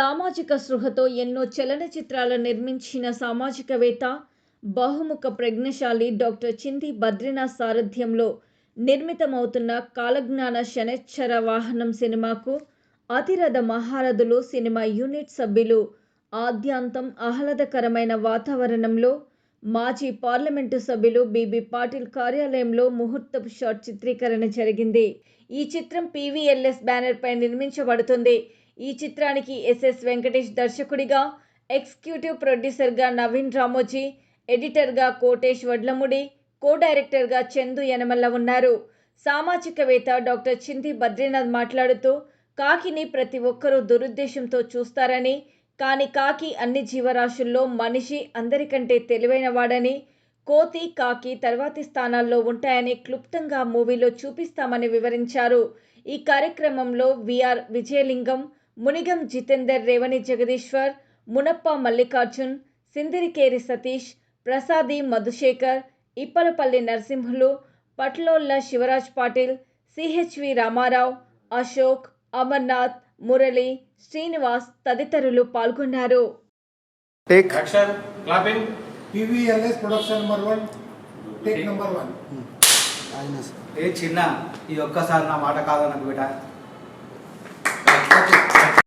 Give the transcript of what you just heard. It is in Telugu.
సామాజిక స్పృహతో ఎన్నో చలనచిత్రాలు నిర్మించిన సామాజికవేత్త బహుముఖ ప్రజ్ఞశాలి డాక్టర్ చింది బద్రీనాథ్ సారథ్యంలో నిర్మితమవుతున్న కాలజ్ఞాన శనైశ్చర వాహనం సినిమాకు అతిరథ మహారథులు సినిమా యూనిట్ సభ్యులు ఆద్యాంతం ఆహ్లాదకరమైన వాతావరణంలో మాజీ పార్లమెంటు సభ్యులు బీబీ పాటిల్ కార్యాలయంలో ముహూర్తపు షాట్ చిత్రీకరణ జరిగింది. ఈ చిత్రం పీవీఎల్ఎస్ బ్యానర్పై నిర్మించబడుతుంది. ఈ చిత్రానికి ఎస్ఎస్ వెంకటేష్ దర్శకుడిగా ఎగ్జిక్యూటివ్ ప్రొడ్యూసర్గా నవీన్ రామోజీ ఎడిటర్గా కోటేష్ వడ్లముడి కో డైరెక్టర్గా చందు యనమల్ల ఉన్నారు. సామాజికవేత్త డాక్టర్ చింది బద్రీనాథ్ మాట్లాడుతూ కాకిని ప్రతి ఒక్కరూ దురుద్దేశంతో చూస్తారని కానీ కాకి అన్ని జీవరాశుల్లో మనిషి అందరికంటే తెలివైనవాడని కోతి కాకి తర్వాతి స్థానాల్లో ఉంటాయని క్లుప్తంగా మూవీలో చూపిస్తామని వివరించారు. ఈ కార్యక్రమంలో V R Vijayalingam Munigam Jitender Revani Jagadishwar Munappa Mallikarjun Sindirikeri Satish Prasadi Madhusekhar Ippalapalli Narasimhulu Patlolla Shivraj Patil C H V Ramarao Ashok Amarnath Murali Srinivas తదితరులు పాల్గొన్నారు. టేక్. యాక్షన్. క్లాపింగ్. ఏ చిన్న ఈ ఒక్కసారి నా మాట కాదనకు బిడ్డ.